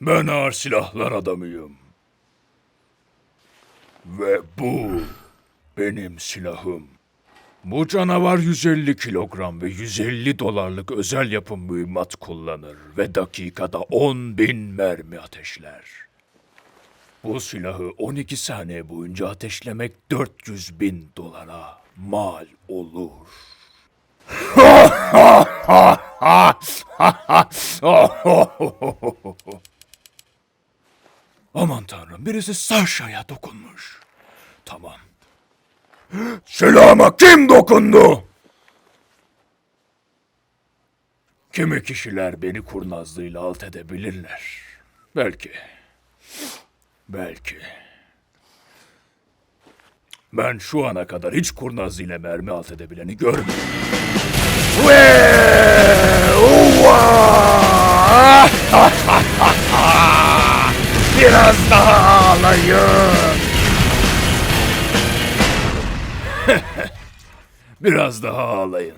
Ben ağır silahlar adamıyım. Ve bu benim silahım. Bu canavar 150 kilogram ve 150 dolarlık özel yapım mühimmat kullanır ve dakikada 10 bin mermi ateşler. Bu silahı 12 saniye boyunca ateşlemek 400 bin dolara mal olur. Aman tanrım birisi Sasha'ya dokunmuş. Tamam. Silahıma kim dokundu? Kimi kişiler beni kurnazlığıyla alt edebilirler. Belki. Belki. Ben şu ana kadar hiç kurnazlığıyla mermi alt edebileni görmedim. Ve Biraz daha ağlayın. Biraz daha ağlayın.